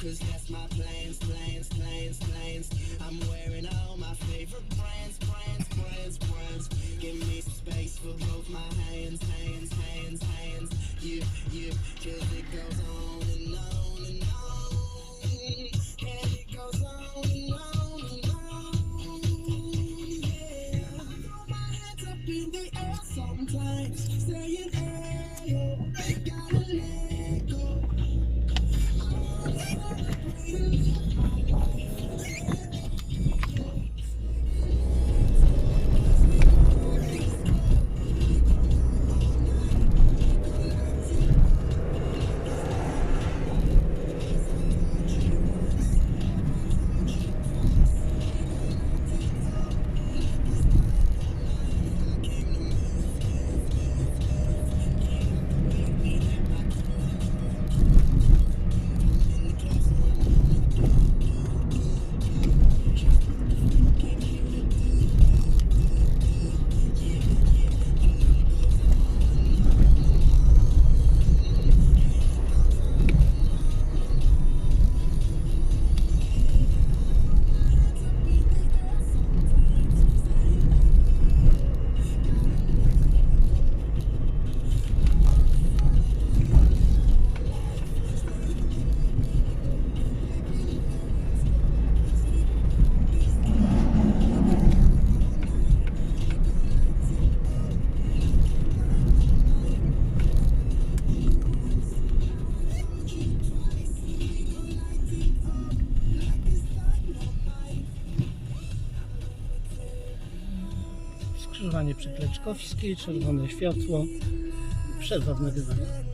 Cause that's my plans, plans, plans, plans. I'm wearing all my favorite brands, brands, brands, brands. Give me space for both my hands, hands, hands, hands. Yeah, yeah, cause it goes on and on and on. And it goes on and on and on. Yeah. Throw my hands up in the air sometimes, saying, hey, oh, gotta let Skrzyżowanie przy Kleczkowskiej, czerwone światło, przerwa w nagrywaniu.